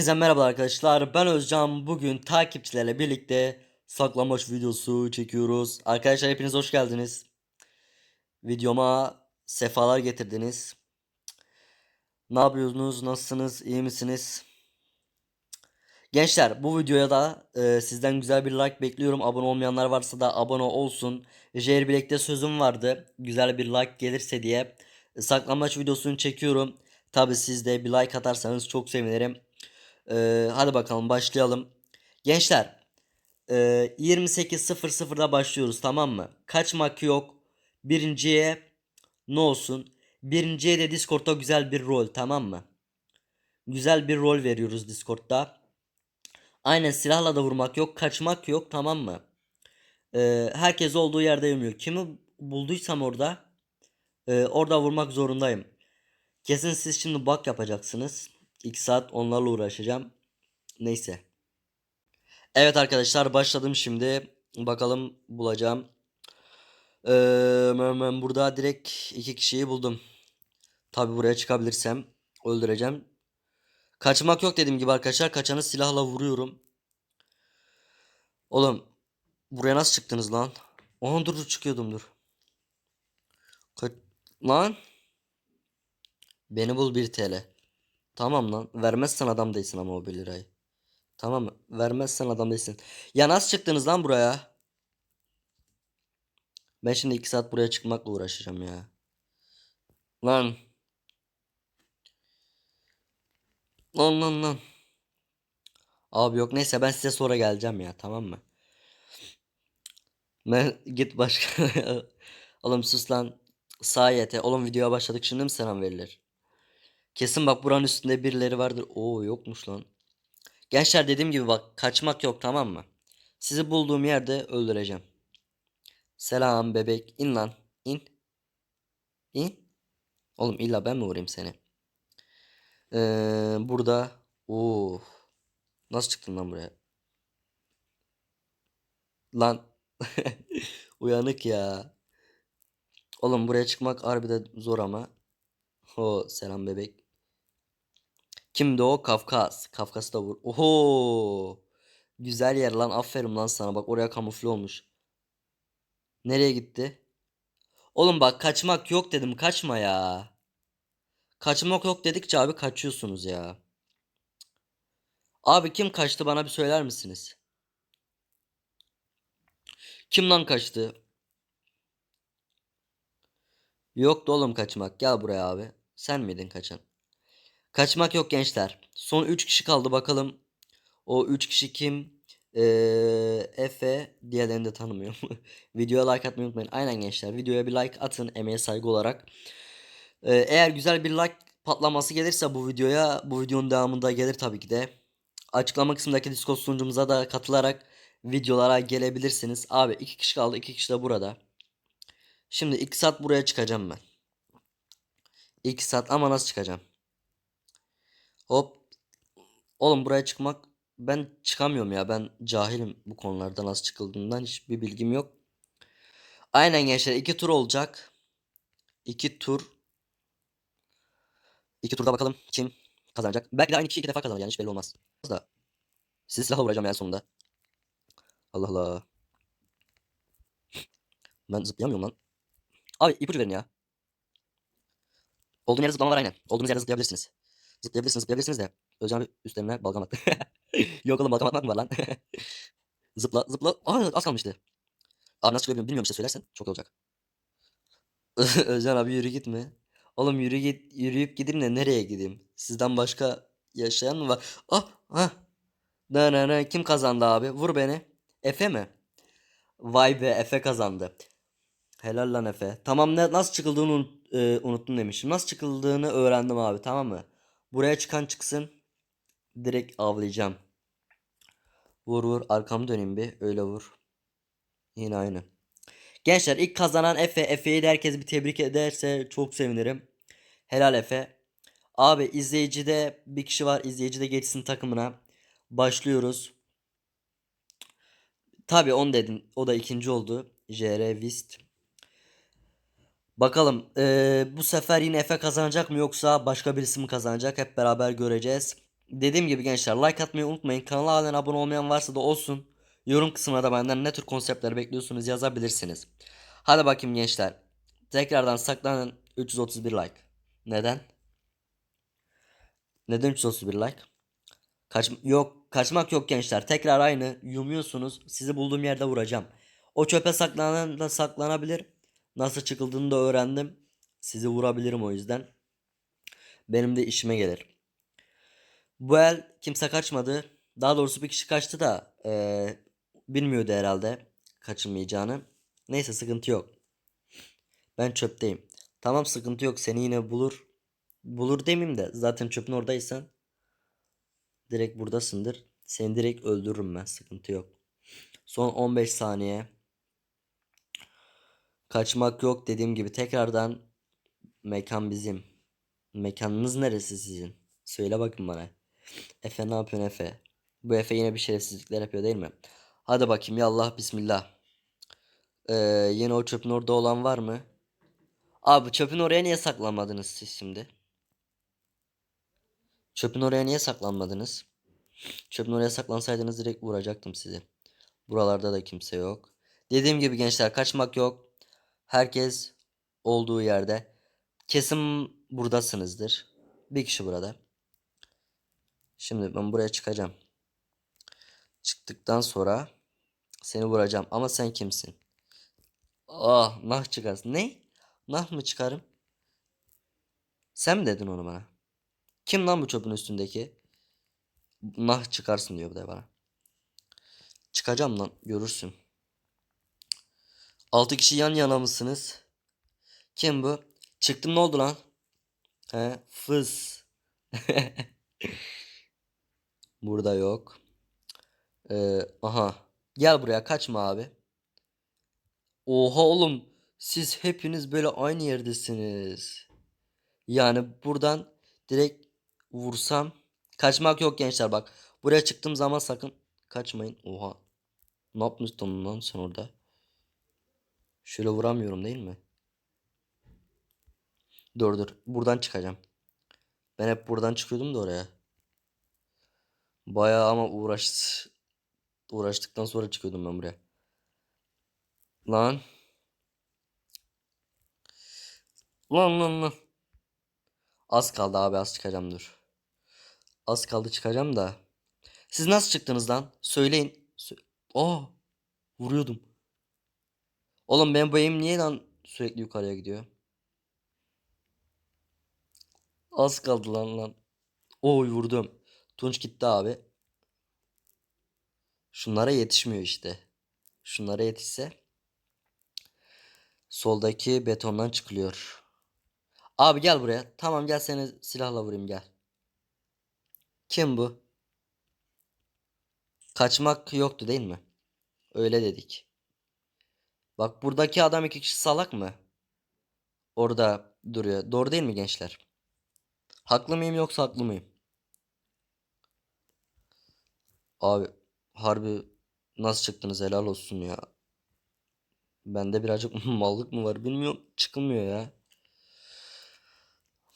Hepinize merhaba arkadaşlar. Ben Özcan. Bugün takipçilerle birlikte saklambaç videosu çekiyoruz. Arkadaşlar hepiniz hoş geldiniz. Videoma sefalar getirdiniz. Ne yapıyorsunuz? Nasılsınız? İyi misiniz? Gençler bu videoya da e, sizden güzel bir like bekliyorum. Abone olmayanlar varsa da abone olsun. Jair Bilek'te sözüm vardı. Güzel bir like gelirse diye. E, saklambaç videosunu çekiyorum. Tabi siz de bir like atarsanız çok sevinirim. Ee, hadi bakalım başlayalım. Gençler e, 28.00'da başlıyoruz tamam mı? Kaçmak yok. Birinciye ne olsun? Birinciye de Discord'da güzel bir rol tamam mı? Güzel bir rol veriyoruz Discord'da. Aynen silahla da vurmak yok. Kaçmak yok tamam mı? Ee, herkes olduğu yerde yemiyor. Kimi bulduysam orada e, orada vurmak zorundayım. Kesin siz şimdi bak yapacaksınız. 2 saat onlarla uğraşacağım. Neyse. Evet arkadaşlar başladım şimdi. Bakalım bulacağım. Ee, burada direkt iki kişiyi buldum. Tabi buraya çıkabilirsem öldüreceğim. Kaçmak yok dediğim gibi arkadaşlar. Kaçanı silahla vuruyorum. Oğlum buraya nasıl çıktınız lan? Aha dur dur çıkıyordum dur. Kaç... Lan. Beni bul 1 TL. Tamam lan. Vermezsen adam değilsin ama o 1 lirayı. Tamam mı? Vermezsen adam değilsin. Ya nasıl çıktınız lan buraya? Ben şimdi 2 saat buraya çıkmakla uğraşacağım ya. Lan. Lan lan lan. Abi yok neyse ben size sonra geleceğim ya tamam mı? Ben git başka. Oğlum sus lan. Sağ yete. Oğlum videoya başladık şimdi mi selam verilir? Kesin bak buranın üstünde birileri vardır. Oo yokmuş lan. Gençler dediğim gibi bak kaçmak yok tamam mı? Sizi bulduğum yerde öldüreceğim. Selam bebek. İn lan. İn. İn. Oğlum illa ben mi vurayım seni? Ee, burada. Oo. Nasıl çıktın lan buraya? Lan. Uyanık ya. Oğlum buraya çıkmak harbiden zor ama. Ho selam bebek. Kimdi o? Kafkas. Kafkas da vur. Oho. Güzel yer lan. Aferin lan sana. Bak oraya kamufle olmuş. Nereye gitti? Oğlum bak kaçmak yok dedim. Kaçma ya. Kaçmak yok dedikçe abi kaçıyorsunuz ya. Abi kim kaçtı bana bir söyler misiniz? Kim lan kaçtı? Yoktu oğlum kaçmak. Gel buraya abi. Sen miydin kaçan? Kaçmak yok gençler. Son 3 kişi kaldı bakalım. O 3 kişi kim? Ee, Efe diğerlerini de tanımıyorum. Videoya like atmayı unutmayın. Aynen gençler. Videoya bir like atın emeğe saygı olarak. Ee, eğer güzel bir like patlaması gelirse bu videoya bu videonun devamında gelir tabii ki de. Açıklama kısmındaki Discord sunucumuza da katılarak videolara gelebilirsiniz. Abi 2 kişi kaldı. 2 kişi de burada. Şimdi 2 saat buraya çıkacağım ben. 2 saat ama nasıl çıkacağım? Hop. Oğlum buraya çıkmak ben çıkamıyorum ya. Ben cahilim bu konularda nasıl çıkıldığından hiçbir bilgim yok. Aynen gençler iki tur olacak. İki tur. İki turda bakalım kim kazanacak. Belki de aynı kişi iki defa kazanır yani hiç belli olmaz. Da. Sizi silahla vuracağım yani sonunda. Allah Allah. Ben zıplayamıyorum lan. Abi ipucu verin ya. Olduğum yerde zıplama var aynen. Olduğunuz yerde zıplayabilirsiniz. Zıplayabilirsiniz zıplayabilirsiniz de. Özcan abi üstlerine balgam attı. Yok oğlum balgam atmak mı var lan? zıpla zıpla. Aa az kalmıştı. Abi nasıl çıkabiliyorum bilmiyorum işte söylersen çok olacak. Özcan abi yürü gitme. Oğlum yürü git yürüyüp gideyim de nereye gideyim? Sizden başka yaşayan mı var? Ah ha. Ne ne ne kim kazandı abi? Vur beni. Efe mi? Vay be Efe kazandı. Helal lan Efe. Tamam ne nasıl çıkıldığını unut, e, unuttum demişim. Nasıl çıkıldığını öğrendim abi tamam mı? Buraya çıkan çıksın. Direkt avlayacağım. Vur vur arkamı döneyim bir öyle vur. Yine aynı. Gençler ilk kazanan Efe. Efe'yi de herkes bir tebrik ederse çok sevinirim. Helal Efe. Abi izleyicide bir kişi var. İzleyici de geçsin takımına. Başlıyoruz. Tabi on dedim. O da ikinci oldu. JR Vist. Bakalım eee, bu sefer yine Efe kazanacak mı yoksa başka birisi mi kazanacak hep beraber göreceğiz. Dediğim gibi gençler like atmayı unutmayın. Kanala halen abone olmayan varsa da olsun. Yorum kısmına da benden ne tür konseptler bekliyorsunuz yazabilirsiniz. Hadi bakayım gençler. Tekrardan saklanın 331 like. Neden? Neden 331 like? Kaç yok kaçmak yok gençler. Tekrar aynı yumuyorsunuz. Sizi bulduğum yerde vuracağım. O çöpe saklanan da saklanabilir. Nasıl çıkıldığını da öğrendim. Sizi vurabilirim o yüzden. Benim de işime gelir. Bu el kimse kaçmadı. Daha doğrusu bir kişi kaçtı da eee, bilmiyordu herhalde kaçınmayacağını. Neyse sıkıntı yok. Ben çöpteyim. Tamam sıkıntı yok seni yine bulur. Bulur demeyeyim de zaten çöpün oradaysan direkt buradasındır. Seni direkt öldürürüm ben sıkıntı yok. Son 15 saniye. Kaçmak yok dediğim gibi tekrardan mekan bizim. Mekanınız neresi sizin? Söyle bakın bana. Efe ne yapıyorsun Efe? Bu Efe yine bir şerefsizlikler yapıyor değil mi? Hadi bakayım yallah bismillah. Ee, yine o çöpün orada olan var mı? Abi çöpün oraya niye saklanmadınız siz şimdi? Çöpün oraya niye saklanmadınız? Çöpün oraya saklansaydınız direkt vuracaktım sizi. Buralarda da kimse yok. Dediğim gibi gençler kaçmak yok. Herkes olduğu yerde. Kesin buradasınızdır. Bir kişi burada. Şimdi ben buraya çıkacağım. Çıktıktan sonra seni vuracağım. Ama sen kimsin? Ah nah çıkarsın. Ne? Nah mı çıkarım? Sen mi dedin onu bana? Kim lan bu çöpün üstündeki? Nah çıkarsın diyor bir de bana. Çıkacağım lan görürsün. Altı kişi yan yana mısınız? Kim bu? Çıktım ne oldu lan? He fıs. Burada yok. Ee, aha. Gel buraya kaçma abi. Oha oğlum. Siz hepiniz böyle aynı yerdesiniz. Yani buradan direkt vursam. Kaçmak yok gençler bak. Buraya çıktığım zaman sakın kaçmayın. Oha. Ne yapmıştın lan sen orada? Şöyle vuramıyorum değil mi? Dur dur. Buradan çıkacağım. Ben hep buradan çıkıyordum da oraya. Bayağı ama uğraş uğraştıktan sonra çıkıyordum ben buraya. Lan. Lan lan lan. Az kaldı abi az çıkacağım dur. Az kaldı çıkacağım da. Siz nasıl çıktınız lan? Söyleyin. Sö Aa, vuruyordum. Oğlum ben bu eğim niye lan sürekli yukarıya gidiyor? Az kaldı lan lan. Oy vurdum. Tunç gitti abi. Şunlara yetişmiyor işte. Şunlara yetişse. Soldaki betondan çıkılıyor. Abi gel buraya. Tamam gel seni silahla vurayım gel. Kim bu? Kaçmak yoktu değil mi? Öyle dedik. Bak buradaki adam iki kişi salak mı? Orada duruyor. Doğru değil mi gençler? Haklı mıyım yoksa haklı mıyım? Abi harbi nasıl çıktınız helal olsun ya. Bende birazcık mallık mı var bilmiyorum. Çıkılmıyor ya.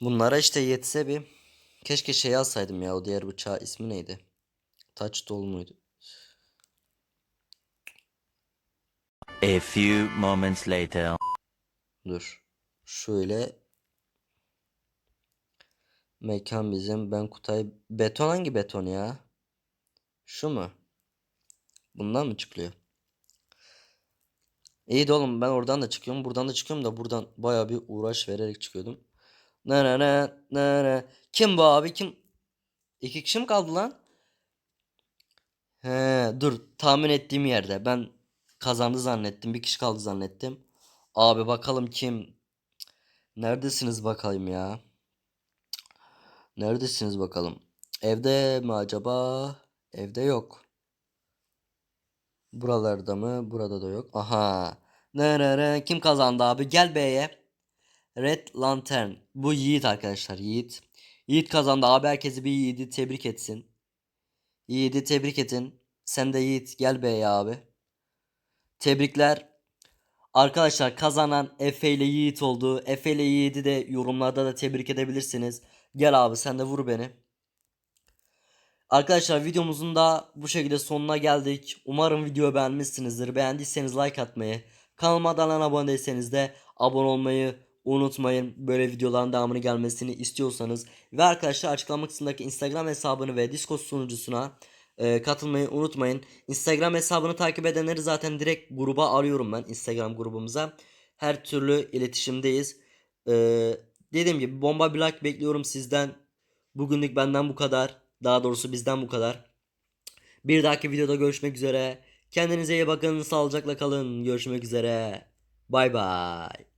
Bunlara işte yetse bir. Keşke şey alsaydım ya o diğer bıçağı ismi neydi? Taç dolu muydu? A few moments later. Dur. Şöyle. Mekan bizim. Ben Kutay. Beton hangi beton ya? Şu mu? Bundan mı çıkıyor? İyi de oğlum ben oradan da çıkıyorum. Buradan da çıkıyorum da buradan baya bir uğraş vererek çıkıyordum. Ne ne ne ne ne. Kim bu abi kim? İki kişi mi kaldı lan? He dur tahmin ettiğim yerde. Ben kazandı zannettim. Bir kişi kaldı zannettim. Abi bakalım kim? Neredesiniz bakalım ya? Neredesiniz bakalım? Evde mi acaba? Evde yok. Buralarda mı? Burada da yok. Aha. Ne ne ne? Kim kazandı abi? Gel B'ye. Red Lantern. Bu Yiğit arkadaşlar. Yiğit. Yiğit kazandı. Abi herkesi bir Yiğit'i tebrik etsin. Yiğit'i tebrik edin. Sen de Yiğit gel B'ye abi. Tebrikler. Arkadaşlar kazanan Efe ile Yiğit oldu. Efe ile Yiğit'i de yorumlarda da tebrik edebilirsiniz. Gel abi sen de vur beni. Arkadaşlar videomuzun da bu şekilde sonuna geldik. Umarım videoyu beğenmişsinizdir. Beğendiyseniz like atmayı, kanalıma abone değilseniz de abone olmayı unutmayın. Böyle videoların devamını gelmesini istiyorsanız. Ve arkadaşlar açıklama kısmındaki Instagram hesabını ve Discord sunucusuna e, katılmayı unutmayın. Instagram hesabını takip edenleri zaten direkt gruba arıyorum ben Instagram grubumuza. Her türlü iletişimdeyiz. E, dediğim gibi bomba bir like bekliyorum sizden. Bugünlük benden bu kadar. Daha doğrusu bizden bu kadar. Bir dahaki videoda görüşmek üzere. Kendinize iyi bakın. Sağlıcakla kalın. Görüşmek üzere. Bay bay.